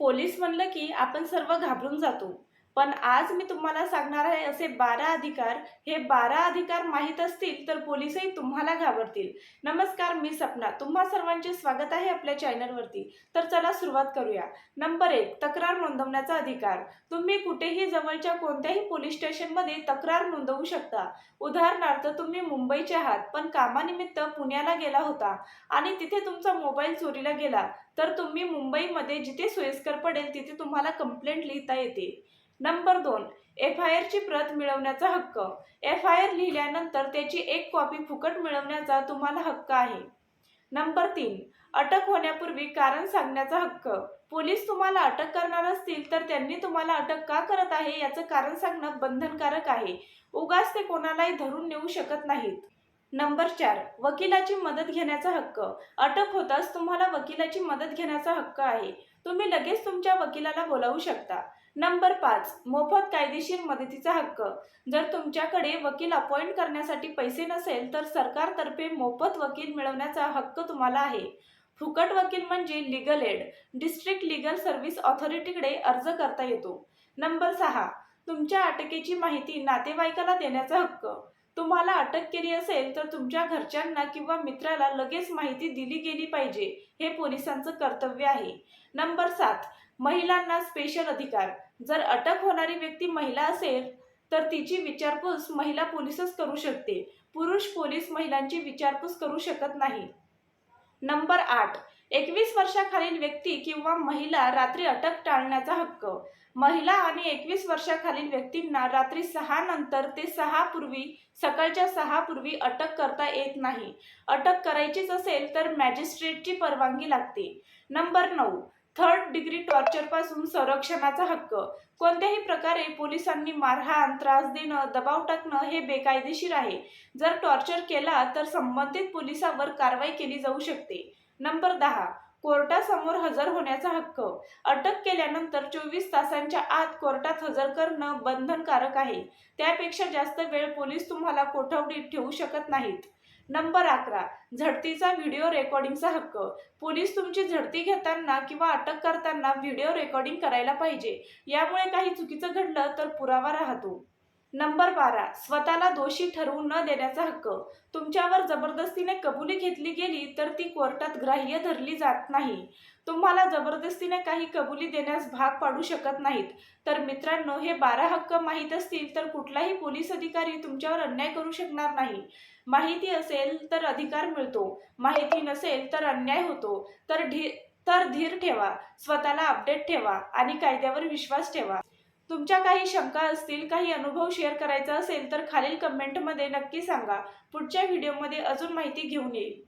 Police म्हणलं की आपण सर्व घाबरून जातो. पण आज मी तुम्हाला सांगणार आहे असे बारा अधिकार. हे बारा अधिकार माहीत असतील तर पोलीसही तुम्हाला घाबरतील. नमस्कार मी सपना. तुम्हा सर्वांचे स्वागत आहे आपल्या चॅनलवरती तर चला सुरुवात करूया. नंबर एक तक्रार नोंदवण्याचा अधिकार. तुम्ही कुठेही जवळच्या कोणत्याही पोलीस स्टेशनमध्ये तक्रार नोंदवू शकता. उदाहरणार्थ तुम्ही मुंबईचे आहात पण कामानिमित्त पुण्याला गेला होता आणि तिथे तुमचा मोबाईल चोरीला गेला तर तुम्ही मुंबईमध्ये जिथे सोयीस्कर पडेल तिथे तुम्हाला कंप्लेंट लिहिता येते. नंबर दोन एफ आय आरची प्रत मिळवण्याचा हक्क. एफ आय आर लिहिल्यानंतर त्याची एक कॉपी फुकट मिळवण्याचा तुम्हाला हक्क आहे. नंबर तीन अटक होण्यापूर्वी कारण सांगण्याचा हक्क. पोलीस तुम्हाला अटक करणार असतील तर त्यांनी तुम्हाला अटक का करत आहे याचं कारण सांगणं बंधनकारक आहे. उगाच ते कोणालाही धरून नेऊ शकत नाहीत. नंबर चार वकिलाची मदत घेण्याचा हक्क. अटक होताच तुम्हाला वकिलाची मदत घेण्याचा हक्क आहे. तुम्ही लगेच तुमच्या वकिलाला बोलावू शकता. नंबर पाच मोफत कायदेशीर मदतीचा हक्क. जर तुमच्याकडे वकील अपॉइंट करण्यासाठी पैसे नसेल तर सरकारतर्फे मोफत वकील मिळवण्याचा हक्क तुम्हाला आहे. फुकट वकील म्हणजे legal aid district legal service ऑथॉरिटीकडे अर्ज करता येतो. नंबर सहा तुमच्या अटकेची माहिती नातेवाईकाला देण्याचा हक्क. तुम्हाला अटक केली असेल तर तुमच्या घरच्यांना किंवा मित्राला लगेच माहिती दिली गेली पाहिजे हे पोलिसांचं कर्तव्य आहे. नंबर सात महिलांना स्पेशल अधिकार. जर अटक होणारी व्यक्ती महिला असेल तर तिची विचारपूस महिला पोलीसच करू शकते. पुरुष पोलीस महिलांची विचारपूस करू शकत नाही. नंबर आठ एकवीस वर्षाखालील व्यक्ती किंवा महिला रात्री अटक टाळण्याचा हक्क. महिला आणि एकवीस वर्षाखालील व्यक्तींना रात्री सहा नंतर ते सहा पूर्वी सकाळच्या सहा पूर्वी अटक करता येत नाही. अटक करायचीच असेल तर मॅजिस्ट्रेटची परवानगी लागते. नंबर नऊ. थर्ड डिग्री टॉर्चरपासून संरक्षणाचा हक्क. कोणत्याही प्रकारे पोलिसांनी मारहाण त्रास देणं दबाव टाकणं हे बेकायदेशीर आहे. जर टॉर्चर केला तर संबंधित पोलिसावर कारवाई केली जाऊ शकते. नंबर दहा. कोर्टासमोर हजर होण्याचा हक्क. अटक केल्यानंतर चोवीस तासांच्या आत कोर्टात हजर करणं बंधनकारक आहे. त्यापेक्षा जास्त वेळ पोलीस तुम्हाला कोठवडीत ठेवू शकत नाहीत. नंबर अकरा. झडतीचा व्हिडिओ रेकॉर्डिंगचा हक्क. पोलीस तुमची झडती घेताना किंवा अटक करताना व्हिडिओ रेकॉर्डिंग करायला पाहिजे. यामुळे काही चुकीचं घडलं तर पुरावा राहतो. नंबर बारा स्वतःला दोषी ठरवू न देण्याचा हक्क. तुमच्यावर जबरदस्तीने कबुली घेतली गेली तर ती कोर्टात ग्राह्य धरली जात नाही. तुम्हाला जबरदस्तीने काही कबुली देण्यास भाग पाडू शकत नाहीत. तर मित्रांनो हे बारा हक्क माहीत असतील तर कुठलाही पोलीस अधिकारी तुमच्यावर अन्याय करू शकणार नाही. माहिती असेल तर अधिकार मिळतो. माहिती नसेल तर अन्याय होतो. तर धी तर धीर ठेवा. स्वतःला अपडेट ठेवा आणि कायद्यावर विश्वास ठेवा. तुमच्या काही शंका असतील काही अनुभव शेअर करायचा असेल तर खालील कमेंटमध्ये नक्की सांगा. पुढच्या व्हिडिओमध्ये अजून माहिती घेऊन येईल.